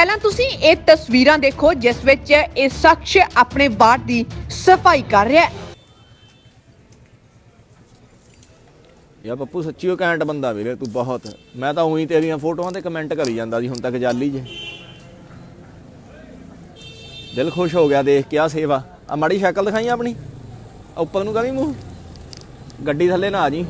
ਪਹਿਲਾਂ ਤੁਸੀਂ ਇਹ ਤਸਵੀਰਾਂ ਦੇਖੋ ਜਿਸ ਵਿੱਚ ਇਹ ਸ਼ਖਸ ਆਪਣੇ ਵਾਰਡ ਦੀ ਸਫ਼ਾਈ ਕਰ ਰਿਹਾ ਹੈ। ਯਾ ਪੱਪੂ ਸੱਚੀ ਉਹ ਕੈਂਟ ਬੰਦਾ ਵੀਰੇ ਤੂੰ ਬਹੁਤ। ਮੈਂ ਤਾਂ ਉਹੀ ਤੇਰੀਆਂ ਫੋਟੋਆਂ ਤੇ ਕਮੈਂਟ ਕਰੀ ਜਾਂਦਾ ਸੀ ਹੁਣ ਤੱਕ ਜਾਲੀ ਜੇ। ਦਿਲ ਖੁਸ਼ ਹੋ ਗਿਆ ਦੇਖ ਕੇ ਆ ਸੇਵਾ। ਆ ਮਾੜੀ ਸ਼ਕਲ ਦਿਖਾਈ ਆਪਣੀ? ਆ ਉੱਪਰ ਨੂੰ ਕਰੀ ਮੂੰਹ? ਗੱਡੀ ਥੱਲੇ ਨਾ ਆ ਜੀ।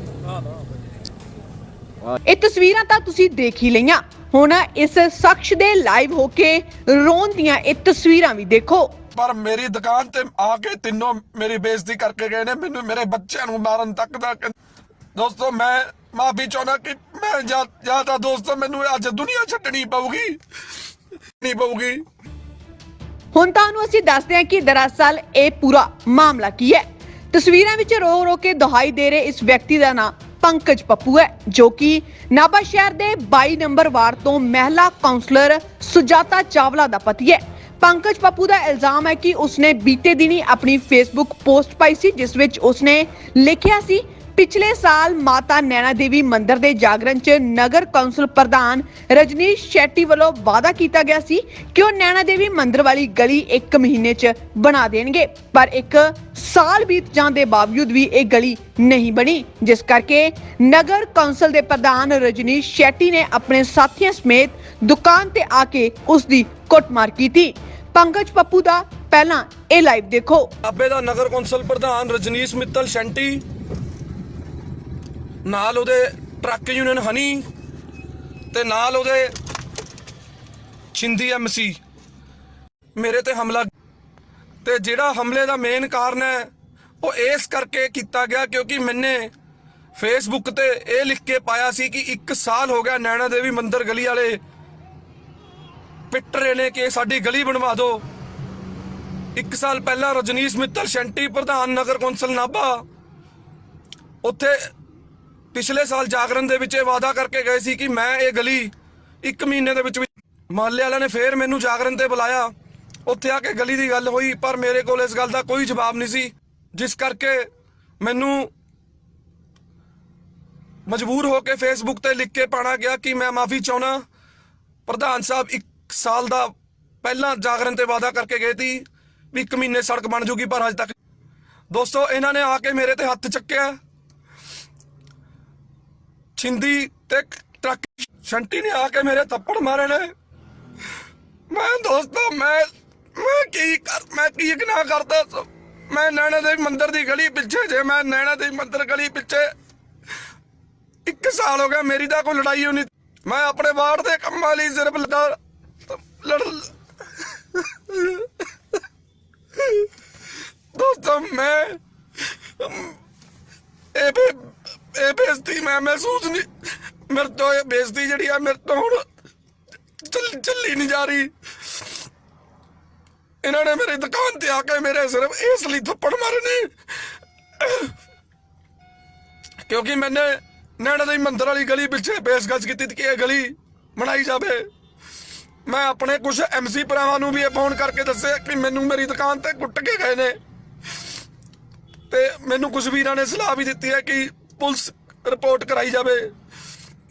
ਇਹ ਤਸਵੀਰਾਂ ਤਾਂ ਤੁਸੀਂ ਦੇਖ ਹੀ ਲਈਆਂ। ਹੁਣ ਇਸ ਸ਼ਖਸ ਦੇ ਲਾਈਵ ਹੋ ਕੇ ਰੋਣ ਦੀਆਂ ਇਹ ਤਸਵੀਰਾਂ ਵੀ ਦੇਖੋ। ਪਰ ਮੇਰੀ ਦੁਕਾਨ ਤੇ ਆ ਕੇ ਤਿੰਨੋਂ ਮੇਰੀ ਬੇਇੱਜ਼ਤੀ ਕਰਕੇ ਗਏ ਨੇ ਮੈਨੂੰ ਮੇਰੇ ਬੱਚਿਆਂ ਨੂੰ ਮਾਰਨ ਤੱਕ ਦਾ ਦੋਸਤੋ ਮੈਂ ਮਾਫੀ ਚਾਹੁੰਦਾ ਕਿ ਮੈਂ ਜਾਂ ਜਾਂ ਤਾਂ ਦੋਸਤੋ ਮੈਨੂੰ ਅੱਜ ਦੁਨੀਆ ਛੱਡਣੀ ਪਊਗੀ। ਨਹੀਂ ਪਊਗੀ। ਹੁਣ ਤੁਹਾਨੂੰ ਅਸੀਂ ਦੱਸਦੇ ਹਾਂ ਕਿ ਦਰਅਸਲ ਇਹ ਪੂਰਾ ਮਾਮਲਾ ਕੀ ਹੈ। ਤਸਵੀਰਾਂ ਵਿੱਚ ਰੋ ਰੋ ਕੇ ਦੁਹਾਈ ਦੇ ਰਹੇ ਇਸ ਵਿਅਕਤੀ ਦਾ ਨਾਮ ਪੰਕਜ ਪੱਪੂ ਹੈ, ਜੋ ਕਿ ਨਾਭਾ ਸ਼ਹਿਰ ਦੇ 22 ਨੰਬਰ ਵਾਰਡ ਤੋਂ ਮਹਿਲਾ ਕਾਉਂਸਲਰ ਸੁਜਾਤਾ ਚਾਵਲਾ ਦਾ ਪਤੀ ਹੈ। ਪੰਕਜ ਪੱਪੂ ਦਾ ਇਲਜ਼ਾਮ ਹੈ ਕਿ ਉਸਨੇ ਬੀਤੇ ਦਿਨੀ ਆਪਣੀ ਫੇਸਬੁੱਕ ਪੋਸਟ ਪਾਈ ਸੀ, ਜਿਸ ਵਿੱਚ ਉਸਨੇ ਲਿਖਿਆ ਸੀ ਪਿਛਲੇ ਸਾਲ ਮਾਤਾ ਨੈਣਾ ਦੇਵੀ ਮੰਦਿਰ ਦੇ ਜਾਗਰਣ 'ਚ ਨਗਰ ਕੌਂਸਲ ਪ੍ਰਧਾਨ ਰਜਨੀਸ਼ ਸ਼ੈਟੀ ਵੱਲੋਂ ਵਾਅਦਾ ਕੀਤਾ ਗਿਆ ਸੀ ਕਿ ਉਹ ਨੈਣਾ ਦੇਵੀ ਮੰਦਿਰ ਵਾਲੀ ਗਲੀ 1 ਮਹੀਨੇ 'ਚ ਬਣਾ ਦੇਣਗੇ, ਪਰ ਇੱਕ ਸਾਲ ਬੀਤ ਜਾਣ ਦੇ ਬਾਵਜੂਦ ਵੀ ਇਹ ਗਲੀ ਨਹੀਂ ਬਣੀ, ਜਿਸ ਕਰਕੇ ਨਗਰ ਕੌਂਸਲ ਦੇ ਪ੍ਰਧਾਨ ਰਜਨੀਸ਼ ਸ਼ੈਟੀ ਨੇ ਆਪਣੇ ਸਾਥੀਆਂ ਸਮੇਤ ਦੁਕਾਨ ਤੇ ਆ ਕੇ ਉਸ ਦੀ ਕੁੱਟਮਾਰ ਕੀਤੀ। ਪੰਕਜ ਪੱਪੂ ਦਾ ਪਹਿਲਾਂ ਇਹ ਲਾਈਵ ਦੇਖੋ। ਆਬੇ ਦਾ ਨਗਰ ਕੌਂਸਲ ਪ੍ਰਧਾਨ ਰਜਨੀਸ਼ ਮਿੱਤਲ ਸ਼ੈਂਟੀ ਨਾਲ ਉਹਦੇ ਟਰੱਕ ਯੂਨੀਅਨ ਹਨੀ ਤੇ ਨਾਲ ਉਹਦੇ ਛਿੰਦੀ ਐਮਸੀ ਮੇਰੇ ਤੇ ਹਮਲਾ। ਤੇ ਜਿਹੜਾ ਹਮਲੇ ਦਾ ਮੇਨ ਕਾਰਨ ਹੈ, ਉਹ ਇਸ ਕਰਕੇ ਕੀਤਾ ਗਿਆ ਕਿਉਂਕਿ ਮੈਨੇ ਫੇਸਬੁੱਕ ਤੇ ਇਹ ਲਿਖ ਕੇ ਪਾਇਆ ਸੀ ਕਿ 1 ਸਾਲ ਹੋ ਗਿਆ ਨੈਣਾ ਦੇਵੀ ਮੰਦਰ ਗਲੀ ਵਾਲੇ ਪਿੱਟ ਰਹੇ ਨੇ ਕਿ ਸਾਡੀ ਗਲੀ ਬਣਵਾ ਦਿਓ। ਇੱਕ ਸਾਲ ਪਹਿਲਾਂ ਰਜਨੀਸ਼ ਮਿੱਤਲ ਸ਼ੈਂਟੀ ਪ੍ਰਧਾਨ ਨਗਰ ਕੌਂਸਲ ਨਾਭਾ, ਉੱਥੇ ਪਿਛਲੇ ਸਾਲ ਜਾਗਰਣ ਦੇ ਵਿੱਚ ਇਹ ਵਾਅਦਾ ਕਰਕੇ ਗਏ ਸੀ ਕਿ ਮੈਂ ਇਹ ਗਲੀ ਇੱਕ ਮਹੀਨੇ ਦੇ ਵਿੱਚ ਵਿੱਚ ਮਹੱਲੇ ਵਾਲਿਆਂ ਨੇ ਫੇਰ ਮੈਨੂੰ ਜਾਗਰਣ ਤੇ ਬੁਲਾਇਆ। ਉੱਥੇ ਆ ਕੇ ਗਲੀ ਦੀ ਗੱਲ ਹੋਈ, ਪਰ ਮੇਰੇ ਕੋਲ ਇਸ ਗੱਲ ਦਾ ਕੋਈ ਜਵਾਬ ਨਹੀਂ ਸੀ, ਜਿਸ ਕਰਕੇ ਮੈਨੂੰ ਮਜਬੂਰ ਹੋ ਕੇ ਫੇਸਬੁੱਕ ਤੇ ਲਿਖ ਕੇ ਪਾਣਾ ਗਿਆ ਕਿ ਮੈਂ ਮਾਫੀ ਚਾਹਣਾ ਪ੍ਰਧਾਨ ਸਾਹਿਬ ਇੱਕ ਸਾਲ ਦਾ ਪਹਿਲਾਂ ਜਾਗਰਣ ਤੇ ਵਾਅਦਾ ਕਰਕੇ ਗਏ ਸੀ ਵੀ ਇੱਕ ਮਹੀਨੇ ਸੜਕ ਬਣ ਜੂਗੀ, ਪਰ ਅਜੇ ਤੱਕ ਦੋਸਤੋ, ਇਹਨਾਂ ਨੇ ਆ ਕੇ ਮੇਰੇ ਤੇ ਹੱਥ ਚੱਕਿਆ। ਛਿੰਦੀ ਤੇ ਟਰੱਕ ਸ਼ੰਟੀ ਨੇ ਆ ਕੇ ਮੇਰੇ ਥੱਪੜ ਮਾਰੇ ਨੇ। ਮੈਂ ਦੋਸਤੋ, ਮੈਂ ਮੈਂ ਕੀ ਕਰ, ਮੈਂ ਕੀ ਨਾ ਕਰਦਾ? ਮੈਂ ਨੈਣਾ ਦੇਵੀ ਮੰਦਿਰ ਦੀ ਗਲੀ ਪਿੱਛੇ, ਜੇ ਮੈਂ ਨੈਣਾ ਦੇਵੀ ਮੰਦਿਰ ਗਲੀ ਪਿੱਛੇ ਇੱਕ ਸਾਲ ਹੋ ਗਿਆ ਮੇਰੀ ਤਾਂ ਕੋਈ ਲੜਾਈ ਹੋਣੀ ਮੈਂ ਆਪਣੇ ਵਾਰਡ ਦੇ ਕੰਮਾਂ ਲਈ ਸਿਰਫ ਲੜਾ, ਲੜ, ਦੋਸਤੋ, ਮੈਂ, ਇਹ ਬੇ ਇਹ ਬੇਇੱਜ਼ਤੀ ਮੈਂ ਮਹਿਸੂਸ ਨਹੀਂ ਮੇਰੇ ਤੋਂ ਇਹ ਬੇਇੱਜ਼ਤੀ ਜਿਹੜੀ ਆ ਮੇਰੇ ਤੋਂ ਹੁਣ ਚੱਲ ਚੱਲੀ ਨਹੀਂ ਜਾ ਰਹੀ। ਇਹਨਾਂ ਨੇ ਮੇਰੀ ਦੁਕਾਨ ਤੇ ਆ ਕੇ ਮੇਰੇ ਸਿਰਫ ਇਸ ਲਈ ਥੱਪੜ ਮਾਰੇ ਨੇ ਕਿਉਂਕਿ ਮੈਨੇ ਨੈਣਾ ਦੇ ਮੰਦਰ ਵਾਲੀ ਗਲੀ ਪਿੱਛੇ ਪੇਸ਼ਕਸ਼ ਕੀਤੀ ਕਿ ਇਹ ਗਲੀ ਬਣਾਈ ਜਾਵੇ। ਮੈਂ ਆਪਣੇ ਕੁਝ ਐਮਸੀ ਭਰਾਵਾਂ ਨੂੰ ਵੀ ਇਹ ਫੋਨ ਕਰਕੇ ਦੱਸਿਆ ਕਿ ਮੈਨੂੰ ਮੇਰੀ ਦੁਕਾਨ ਤੇ ਕੁੱਟ ਕੇ ਗਏ ਨੇ। ਤੇ ਮੈਨੂੰ ਕੁਝ ਵੀਰਾਂ ਨੇ ਸਲਾਹ ਵੀ ਦਿੱਤੀ ਹੈ ਕਿ ਪੁਲਿਸ ਰਿਪੋਰਟ ਕਰਾਈ ਜਾਵੇ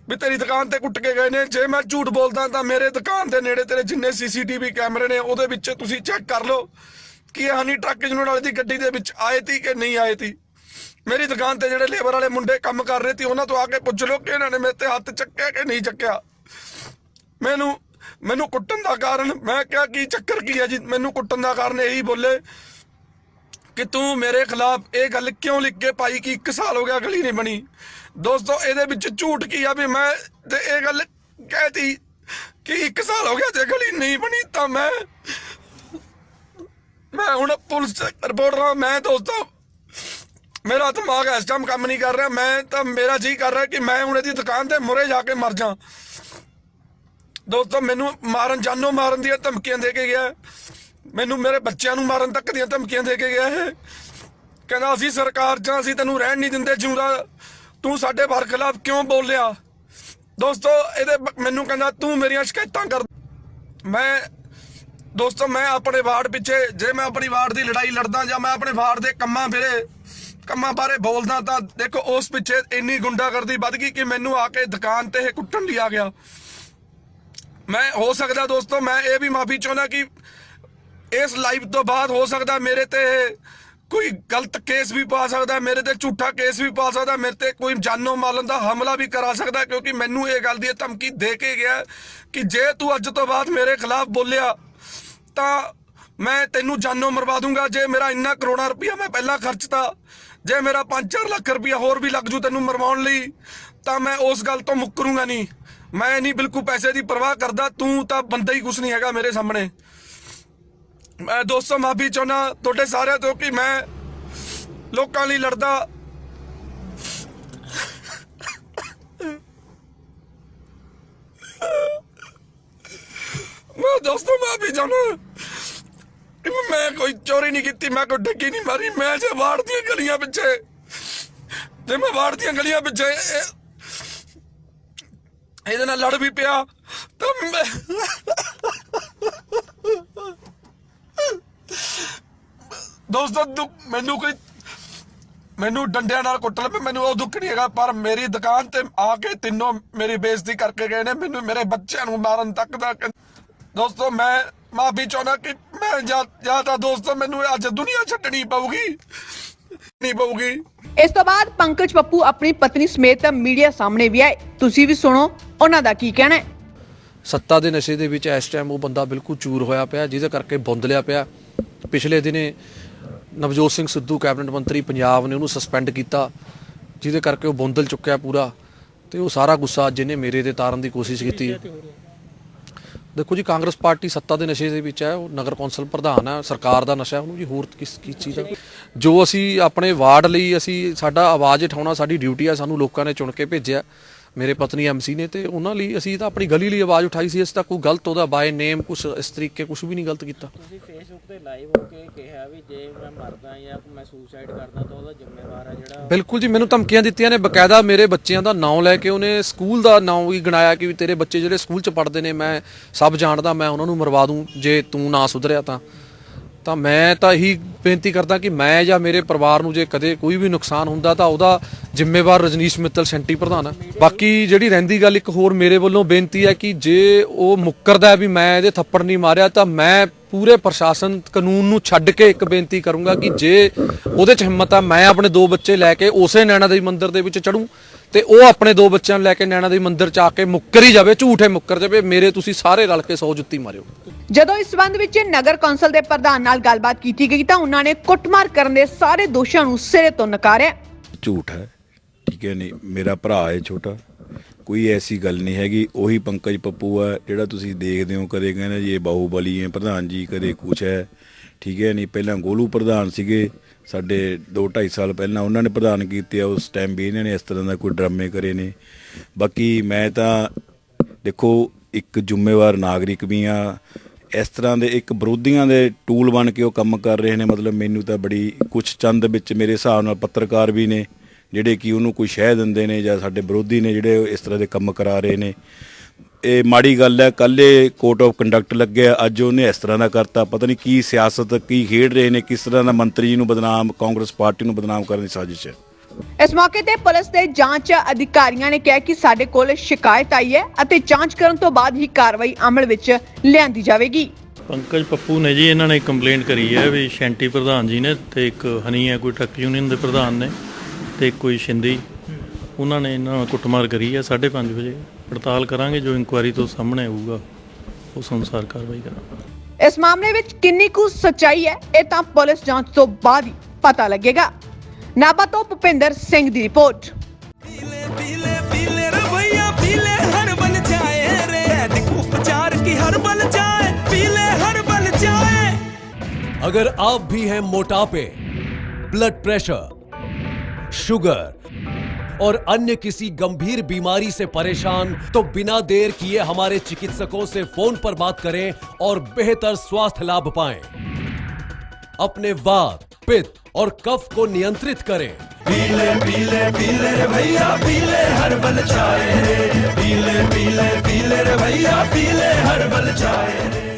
ਵੀ ਤੇਰੀ ਦੁਕਾਨ ਤੇ ਕੁੱਟ ਕੇ ਗਏ ਨੇ। ਜੇ ਮੈਂ ਝੂਠ ਬੋਲਦਾ ਤਾਂ ਮੇਰੇ ਦੁਕਾਨ ਦੇ ਨੇੜੇ ਤੇਰੇ ਜਿੰਨੇ ਸੀਸੀਟੀਵੀ ਕੈਮਰੇ ਨੇ, ਉਹਦੇ ਵਿੱਚ ਤੁਸੀਂ ਚੈੱਕ ਕਰ ਲਓ ਕਿ ਇਹ ਹਨੀ ਟਰੱਕ ਜਿਹਨਾਂ ਵਾਲੇ ਦੀ ਗੱਡੀ ਦੇ ਵਿੱਚ ਆਏ ਤੀ ਕਿ ਨਹੀਂ ਆਏ ਤੀ। ਮੇਰੀ ਦੁਕਾਨ ਤੇ ਜਿਹੜੇ ਲੇਬਰ ਵਾਲੇ ਮੁੰਡੇ ਕੰਮ ਕਰ ਰਹੇ ਸੀ ਉਹਨਾਂ ਤੋਂ ਆ ਕੇ ਪੁੱਛ ਲਓ ਕਿ ਇਹਨਾਂ ਨੇ ਮੇਰੇ ਤੇ ਹੱਥ ਚੱਕਿਆ ਕਿ ਨਹੀਂ ਚੱਕਿਆ। ਮੈਨੂੰ ਮੈਨੂੰ ਕੁੱਟਣ ਦਾ ਕਾਰਨ, ਮੈਂ ਕਿਹਾ, ਕੀ ਚੱਕਰ ਕੀ ਹੈ ਜੀ? ਮੈਨੂੰ ਕੁੱਟਣ ਦਾ ਕਾਰਨ ਇਹੀ ਬੋਲੇ ਕਿ ਤੂੰ ਮੇਰੇ ਖਿਲਾਫ ਇਹ ਗੱਲ ਕਿਉਂ ਲਿਖ ਕੇ ਪਾਈ ਕਿ 1 ਸਾਲ ਹੋ ਗਿਆ ਗਲੀ ਨਹੀਂ ਬਣੀ? ਦੋਸਤੋ, ਇਹਦੇ ਵਿੱਚ ਝੂਠ ਕੀ ਆ ਵੀ ਮੈਂ ਤੇ ਇਹ ਗੱਲ ਕਹਿਤੀ ਕਿ 1 ਸਾਲ ਹੋ ਗਿਆ ਜੇ ਗਲੀ ਨਹੀਂ ਬਣੀ ਤਾਂ ਮੈਂ ਮੈਂ ਹੁਣ ਪੁਲਿਸ ਰਿਪੋਰਟਰ ਮੈਂ ਦੋਸਤੋ, ਮੇਰਾ ਦਿਮਾਗ ਇਸ ਟਾਈਮ ਕੰਮ ਨਹੀਂ ਕਰ ਰਿਹਾ। ਮੈਂ ਤਾਂ ਮੇਰਾ ਜੀ ਕਰ ਰਿਹਾ ਕਿ ਮੈਂ ਹੁਣ ਇਹਦੀ ਦੁਕਾਨ ਤੇ ਮੁਰੇ ਜਾ ਕੇ ਮਰ ਜਾ ਦੋਸਤੋ, ਮੈਨੂੰ ਮਾਰਨ, ਜਾਨੋਂ ਮਾਰਨ ਦੀਆਂ ਧਮਕੀਆਂ ਦੇ ਕੇ ਗਿਆ। ਮੈਨੂੰ ਮੇਰੇ ਬੱਚਿਆਂ ਨੂੰ ਮਾਰਨ ਤੱਕ ਦੀਆਂ ਧਮਕੀਆਂ ਦੇ ਕੇ ਗਿਆ ਹੈ। ਕਹਿੰਦਾ, ਅਸੀਂ ਸਰਕਾਰ ਜਾਂ ਅਸੀਂ ਤੈਨੂੰ ਰਹਿਣ ਨਹੀਂ ਦਿੰਦੇ, ਜਿਉਂਦਾ ਤੂੰ ਸਾਡੇ ਬਾਰ ਖਿਲਾਫ ਕਿਉਂ ਬੋਲਿਆ? ਦੋਸਤੋ, ਇਹਦੇ ਮੈਨੂੰ ਕਹਿੰਦਾ, ਤੂੰ ਮੇਰੀਆਂ ਸ਼ਿਕਾਇਤਾਂ ਕਰ ਮੈਂ, ਦੋਸਤੋ, ਮੈਂ ਆਪਣੇ ਵਾਰਡ ਪਿੱਛੇ, ਜੇ ਮੈਂ ਆਪਣੀ ਵਾਰਡ ਦੀ ਲੜਾਈ ਲੜਦਾ ਜਾਂ ਮੈਂ ਆਪਣੇ ਵਾਰਡ ਦੇ ਕੰਮਾਂ ਮੇਰੇ ਕੰਮਾਂ ਬਾਰੇ ਬੋਲਦਾ ਤਾਂ ਦੇਖੋ, ਉਸ ਪਿੱਛੇ ਇੰਨੀ ਗੁੰਡਾਗਰਦੀ ਵੱਧ ਗਈ ਕਿ ਮੈਨੂੰ ਆ ਕੇ ਦੁਕਾਨ ਤੇ ਕੁੱਟਣ ਲਈ ਆ ਗਿਆ। ਮੈਂ, ਹੋ ਸਕਦਾ ਦੋਸਤੋ, ਮੈਂ ਇਹ ਵੀ ਮਾਫੀ ਚਾਹੁੰਦਾ ਕਿ ਇਸ ਲਾਈਵ ਤੋਂ ਬਾਅਦ ਹੋ ਸਕਦਾ ਮੇਰੇ ਤੇ ਕੋਈ ਗਲਤ ਕੇਸ ਵੀ ਪਾ ਸਕਦਾ, ਮੇਰੇ ਤੇ ਝੂਠਾ ਕੇਸ ਵੀ ਪਾ ਸਕਦਾ, ਮੇਰੇ ਤੇ ਕੋਈ ਜਾਨੋਂ ਮਾਰਨ ਦਾ ਹਮਲਾ ਵੀ ਕਰਾ ਸਕਦਾ, ਕਿਉਂਕਿ ਮੈਨੂੰ ਇਹ ਗੱਲ ਦੀ ਧਮਕੀ ਦੇ ਕੇ ਗਿਆ ਕਿ ਜੇ ਤੂੰ ਅੱਜ ਤੋਂ ਬਾਅਦ ਮੇਰੇ ਖਿਲਾਫ ਬੋਲਿਆ, ਤਾਂ ਮੈਂ ਤੈਨੂੰ ਜਾਨੋਂ ਮਰਵਾ ਦੂੰਗਾ। ਜੇ ਮੇਰਾ ਇੰਨਾ ਕਰੋੜਾ ਰੁਪਇਆ ਮੈਂ ਪਹਿਲਾਂ ਖਰਚਤਾ, ਜੇ ਮੇਰਾ 5-4 ਲੱਖ ਰੁਪਇਆ ਹੋਰ ਵੀ ਲੱਗ ਜੂ ਤੈਨੂੰ ਮਰਵਾਉਣ ਲਈ, ਤਾਂ ਮੈਂ ਉਸ ਗੱਲ ਤੋਂ ਮੁੱਕਰੂੰਗਾ ਨਹੀਂ। ਮੈਂ ਨਹੀਂ ਬਿਲਕੁਲ ਪੈਸੇ ਦੀ ਪਰਵਾਹ ਕਰਦਾ, ਤੂੰ ਤਾਂ ਬੰਦਾ ਹੀ ਕੁਛ ਨਹੀਂ ਹੈਗਾ ਮੇਰੇ ਸਾਹਮਣੇ। ਮੈਂ ਦੋਸਤੋ ਮਾਫੀ ਚਾਹੁੰਦਾ ਤੁਹਾਡੇ ਸਾਰਿਆਂ ਤੋਂ ਕਿ ਮੈਂ ਲੋਕਾਂ ਲਈ ਲੜਦਾ। ਮੈਂ ਦੋਸਤੋ ਮਾਫੀ ਚਾਹੁੰਦਾ ਮੈਂ ਕੋਈ ਚੋਰੀ ਨਹੀਂ ਕੀਤੀ, ਮੈਂ ਕੋਈ ਠੱਗੀ ਨਹੀਂ ਮਾਰੀ, ਮੈਂ ਜੇ ਵਾੜ ਦੀਆਂ ਗਲੀਆਂ ਪਿੱਛੇ, ਜੇ ਮੈਂ ਵਾੜ ਦੀਆਂ ਗਲੀਆਂ ਪਿੱਛੇ ਇਹਦੇ ਨਾਲ ਲੜ ਵੀ ਪਿਆ, ਤਾਂ ਮੈਂ ਦੋਸਤੋ ਦੁੱਖ ਮੈਨੂੰ ਕੋਈ ਮੈਨੂੰ ਡੰਡਿਆਂ ਨਾਲ ਕੁੱਟ ਲਵੇ ਮੈਨੂੰ ਉਹ ਦੁੱਖ ਨਹੀਂ ਹੈਗਾ ਪਰ ਮੇਰੀ ਦੁਕਾਨ ਤੇ ਆ ਕੇ ਤਿੰਨੋਂ ਮੇਰੀ ਬੇਇੱਜ਼ਤੀ ਕਰਕੇ ਗਏ ਨੇ ਮੈਨੂੰ ਮੇਰੇ ਬੱਚਿਆਂ ਨੂੰ ਮਾਰਨ ਤੱਕ ਦਾ ਦੋਸਤੋ ਮੈਂ ਮਾਫੀ ਚਾਹੁੰਦਾ ਕਿ ਮੈਂ ਜਾਂ ਜਾਂ ਤਾਂ ਦੋਸਤੋ ਮੈਨੂੰ ਅੱਜ ਦੁਨੀਆ ਛੱਡਣੀ ਪਊਗੀ। ਨਹੀਂ ਪਊਗੀ। ਇਸ ਤੋਂ ਬਾਅਦ ਪੰਕਜ ਪੱਪੂ ਆਪਣੀ ਪਤਨੀ ਸਮੇਤ ਮੀਡੀਆ ਸਾਹਮਣੇ ਵੀ ਆਏ। ਤੁਸੀਂ ਵੀ ਸੁਣੋ ਉਹਨਾਂ ਦਾ ਕੀ ਕਹਿਣਾ ਹੈ? ਸੱਤਾ ਦੇ ਨਸ਼ੇ ਦੇ ਵਿੱਚ ਇਸ ਟਾਈਮ ਉਹ ਬੰਦਾ ਬਿਲਕੁਲ ਚੂਰ ਹੋਇਆ ਪਿਆ ਜਿਹਦੇ ਕਰਕੇ ਬੁੰਦਲਿਆ ਪਿਆ। ਪਿਛਲੇ ਦਿਨੇ ਨਵਜੋਤ ਸਿੰਘ ਸਿੱਧੂ ਕੈਬਨਿਟ ਮੰਤਰੀ ਪੰਜਾਬ ਨੇ ਉਹਨੂੰ ਸਸਪੈਂਡ ਕੀਤਾ ਜਿਹਦੇ ਕਰਕੇ ਉਹ ਬੁੰਦਲ ਚੁੱਕਿਆ ਪੂਰਾ ਤੇ ਉਹ ਸਾਰਾ ਗੁੱਸਾ ਅੱਜ ਇਹਨੇ ਮੇਰੇ ਤੇ ਤਾਰਨ ਦੀ ਕੋਸ਼ਿਸ਼ ਕੀਤੀ। ਦੇਖੋ ਜੀ ਕਾਂਗਰਸ ਪਾਰਟੀ ਸੱਤਾ ਦੇ ਨਸ਼ੇ ਦੇ ਵਿੱਚ ਹੈ ਉਹ ਨਗਰ ਕੌਂਸਲ ਪ੍ਰਧਾਨ ਹੈ ਸਰਕਾਰ ਦਾ ਨਸ਼ਾ ਉਹਨੂੰ ਜੀ ਹੋਰ ਕਿਸ ਕਿਸ ਚੀਜ਼ ਦਾ? ਜੋ ਅਸੀਂ ਆਪਣੇ ਵਾਰਡ ਲਈ ਅਸੀਂ ਸਾਡਾ ਆਵਾਜ਼ ਉਠਾਉਣਾ ਸਾਡੀ ਡਿਊਟੀ ਹੈ ਸਾਨੂੰ ਲੋਕਾਂ ਨੇ ਚੁਣ ਕੇ ਭੇਜਿਆ। ਮੇਰੇ ਪਤਨੀ ਐਮਸੀ ਨੇ ਤੇ ਉਹਨਾਂ ਲਈ ਅਸੀਂ ਤਾਂ ਆਪਣੀ ਗਲੀ ਲਈ ਆਵਾਜ਼ ਉਠਾਈ ਸੀ ਅਸੀਂ ਤਾਂ ਕੋਈ ਗਲਤ ਉਹਦਾ ਬਾਏ ਨੇਮ ਕੁਝ ਇਸ ਤਰੀਕੇ ਕੁਝ ਵੀ ਨਹੀਂ ਗਲਤ ਕੀਤਾ। ਤੁਸੀਂ ਫੇਸਬੁੱਕ ਤੇ ਲਾਈਵ ਹੋ ਕੇ ਕਿਹਾ ਵੀ ਜੇ ਮੈਂ ਮਰਦਾ ਜਾਂ ਮੈਂ ਸੁਸਾਈਡ ਕਰਦਾ ਤਾਂ ਉਹਦਾ ਜ਼ਿੰਮੇਵਾਰ ਆ ਜਿਹੜਾ ਬਿਲਕੁਲ ਜੀ ਮੈਨੂੰ ਧਮਕੀਆਂ ਦਿੱਤੀਆਂ ਨੇ ਬਕਾਇਦਾ ਮੇਰੇ ਬੱਚਿਆਂ ਦਾ ਨਾਂ ਲੈ ਕੇ ਉਹਨੇ ਸਕੂਲ ਦਾ ਨਾਂ ਵੀ ਗਣਾਇਆ ਕਿ ਵੀ ਤੇਰੇ ਬੱਚੇ ਜਿਹੜੇ ਸਕੂਲ 'ਚ ਪੜ੍ਹਦੇ ਨੇ ਮੈਂ ਸਭ ਜਾਣਦਾ ਮੈਂ ਉਹਨਾਂ ਨੂੰ ਮਰਵਾ ਦੂੰ ਜੇ ਤੂੰ ਨਾ ਸੁਧਰਿਆ ਤਾਂ। ਤਾਂ ਮੈਂ ਤਾਂ ਇਹੀ ਬੇਨਤੀ ਕਰਦਾ ਕਿ ਮੈਂ ਜਾਂ ਮੇਰੇ ਪਰਿਵਾਰ ਨੂੰ ਜੇ ਕਦੇ ਕੋਈ ਵੀ ਨੁਕਸਾਨ ਹੁੰਦਾ ਤਾਂ ਉਹਦਾ ਜ਼ਿੰਮੇਵਾਰ ਰਜਨੀਸ਼ ਮਿੱਤਲ ਸੈਂਟੀ ਪ੍ਰਧਾਨ ਹੈ ਬਾਕੀ ਜਿਹੜੀ ਰਹਿੰਦੀ ਗੱਲ ਇੱਕ ਹੋਰ ਮੇਰੇ ਵੱਲੋਂ ਬੇਨਤੀ ਹੈ ਕਿ ਜੇ ਉਹ ਮੁੱਕਰਦਾ ਵੀ ਮੈਂ ਇਹਦੇ ਥੱਪੜ ਨਹੀਂ ਮਾਰਿਆ ਤਾਂ ਮੈਂ ਪੂਰੇ ਪ੍ਰਸ਼ਾਸਨ ਕਾਨੂੰਨ ਨੂੰ ਛੱਡ ਕੇ ਇੱਕ ਬੇਨਤੀ ਕਰੂੰਗਾ ਕਿ ਜੇ ਉਹਦੇ 'ਚ ਹਿੰਮਤ ਆ ਮੈਂ ਆਪਣੇ ਦੋ ਬੱਚੇ ਲੈ ਕੇ ਉਸੇ ਨੈਣਾ ਦੇਵੀ ਮੰਦਿਰ ਦੇ ਵਿੱਚ ਚੜੂੰ ਤੇ ਉਹ ਆਪਣੇ ਦੋ ਬੱਚਿਆਂ ਨੂੰ ਲੈ ਕੇ ਨੈਣਾ ਦੇਵੀ ਮੰਦਿਰ 'ਚ ਆ ਕੇ ਮੁੱਕਰ ਹੀ ਜਾਵੇ ਝੂਠੇ ਮੁੱਕਰ ਜਾਵੇ ਮੇਰੇ ਤੁਸੀਂ ਸਾਰੇ ਰਲ ਕੇ 100 ਜੁੱਤੀ ਮਾਰਿਓ। ਜਦੋਂ ਇਸ ਸੰਬੰਧ ਵਿੱਚ ਨਗਰ ਕੌਂਸਲ ਦੇ ਪ੍ਰਧਾਨ ਨਾਲ ਗੱਲਬਾਤ ਕੀਤੀ ਗਈ ਤਾਂ ਉਹਨਾਂ ਨੇ ਕੁੱਟਮਾਰ ਕਰਨ ਦੇ ਸਾਰੇ ਦੋਸ਼ਾਂ ਨੂੰ ਸਿਰੇ ਤੋਂ ਨਕਾਰਿਆ। ਝੂਠ ਹੈ ਠੀਕ ਹੈ ਨਹੀਂ ਮੇਰਾ ਭਰਾ ਹੈ ਛੋਟਾ। ਕੋਈ ਐਸੀ ਗੱਲ ਨਹੀਂ ਹੈਗੀ, ਉਹੀ ਪੰਕਜ ਪੱਪੂ ਆ, ਜਿਹੜਾ ਤੁਸੀਂ ਦੇਖਦੇ ਹੋ, ਕਦੇ ਕਹਿੰਦੇ ਜੀ ਇਹ ਬਾਹੂਬਲੀ ਹੈ, ਪ੍ਰਧਾਨ ਜੀ ਕਦੇ ਕੁਛ ਹੈ, ਠੀਕ ਹੈ ਨਹੀਂ? ਪਹਿਲਾਂ ਗੋਲੂ ਪ੍ਰਧਾਨ ਸੀਗੇ, ਸਾਡੇ 2 2.5 ਸਾਲ ਪਹਿਲਾਂ ਉਹਨਾਂ ਨੇ ਪ੍ਰਧਾਨ ਕੀਤੇ ਆ, ਉਸ ਟਾਈਮ ਵੀ ਇਹਨਾਂ ਨੇ ਇਸ ਤਰ੍ਹਾਂ ਦਾ ਕੋਈ ਡਰਾਮੇ ਕਰੇ ਨੇ। ਬਾਕੀ ਮੈਂ ਤਾਂ ਦੇਖੋ, ਇੱਕ ਜ਼ਿੰਮੇਵਾਰ ਨਾਗਰਿਕ ਵੀ ਆ ਇਸ ਤਰ੍ਹਾਂ ਦੇ ਇੱਕ ਵਿਰੋਧੀਆਂ ਦੇ ਟੂਲ ਬਣ ਕੇ ਉਹ ਕੰਮ ਕਰ ਰਹੇ ਨੇ, ਮਤਲਬ ਮੈਨੂੰ ਤਾਂ ਬੜੀ ਕੁਛ ਚੰਦ ਵਿੱਚ ਮੇਰੇ ਹਿਸਾਬ ਨਾਲ ਪੱਤਰਕਾਰ ਵੀ ਨੇ। ਜਿਹੜੇ ਕਿ ਉਹਨੂੰ ਕੋਈ ਸ਼ਹਿ ਦਿੰਦੇ ਨੇ ਜਾਂ ਸਾਡੇ ਵਿਰੋਧੀ ਨੇ ਜਿਹੜੇ ਇਸ ਤਰ੍ਹਾਂ ਦੇ ਕੰਮ ਕਰਾ ਰਹੇ ਨੇ। ਇਹ ਮਾੜੀ ਗੱਲ ਹੈ ਕੱਲੇ ਕੋਰਟ ਆਫ ਕੰਡਕਟ ਲੱਗਿਆ ਅੱਜ ਉਹਨੇ ਇਸ ਤਰ੍ਹਾਂ ਦਾ ਕਰਤਾ। ਪਤਾ ਨਹੀਂ ਕੀ ਸਿਆਸਤ ਕੀ ਖੇਡ ਰਹੇ ਨੇ ਕਿਸ ਤਰ੍ਹਾਂ ਦਾ ਮੰਤਰੀ ਨੂੰ ਬਦਨਾਮ ਕਾਂਗਰਸ ਪਾਰਟੀ ਨੂੰ ਬਦਨਾਮ ਕਰਨ ਦੀ ਸਾਜ਼ਿਸ਼ ਹੈ। ਇਸ ਮੌਕੇ ਤੇ ਪੁਲਿਸ ਦੇ ਜਾਂਚ ਅਧਿਕਾਰੀਆਂ ਨੇ ਕਿਹਾ ਕਿ ਸਾਡੇ ਕੋਲ ਸ਼ਿਕਾਇਤ ਆਈ ਹੈ ਅਤੇ ਜਾਂਚ ਕਰਨ ਤੋਂ ਬਾਅਦ ਹੀ ਕਾਰਵਾਈ ਅਮਲ ਵਿੱਚ ਲਿਆਂਦੀ ਜਾਵੇਗੀ। ਪੰਕਜ ਪੱਪੂ ਨੇ ਜੀ ਇਹਨਾਂ ਨੇ ਕੰਪਲੇਂਟ ਕਰੀ ਹੈ ਵੀ ਸ਼ੈਂਟੀ ਪ੍ਰਧਾਨ ਜੀ ਨੇ ਤੇ ਇੱਕ ਹਨੀ ਹੈ ਕੋਈ ਟਰੱਕ ਯੂਨੀਅਨ ਦੇ ਪ੍ਰਧਾਨ ਨੇ। ਤੇ ਇੱਕ ਕੋਈ ਸ਼ਿੰਦੀ ਉਹਨਾਂ ਨੇ ਇਹਨਾਂ ਨਾਲ ਕੁੱਟਮਾਰ ਕਰੀ ਹੈ 5:30 ਵਜੇ ਪੜਤਾਲ ਕਰਾਂਗੇ ਜੋ ਇਨਕੁਆਇਰੀ ਤੋਂ ਸਾਹਮਣੇ ਆਊਗਾ ਉਸ ਅਨੁਸਾਰ ਕਾਰਵਾਈ ਕਰਾਂਗੇ ਇਸ ਮਾਮਲੇ ਵਿੱਚ ਕਿੰਨੀ ਕੁ ਸੱਚਾਈ ਹੈ ਇਹ ਤਾਂ ਪੁਲਿਸ ਜਾਂਚ ਤੋਂ ਬਾਅਦ ਹੀ ਪਤਾ ਲੱਗੇਗਾ ਨਾਭਾ ਤੋਂ ਭੁਪਿੰਦਰ ਸਿੰਘ ਦੀ ਰਿਪੋਰਟ पीले पीले पीले रे भैया पीले हर बन जाए रे देख उपचार की हर बन जाए पीले हर बन जाए अगर आप भी हैं मोटापे ब्लड प्रेशर शुगर और अन्य किसी गंभीर बीमारी से परेशान तो बिना देर किए हमारे चिकित्सकों से फ़ोन पर बात करें और बेहतर स्वास्थ्य लाभ पाएँ। अपने वात, पित्त और कफ को नियंत्रित करें। पीले पीले पीले रे भैया, पीले हर बन जाए पीले पीले पीले रे भैया, पीले हर जाए रे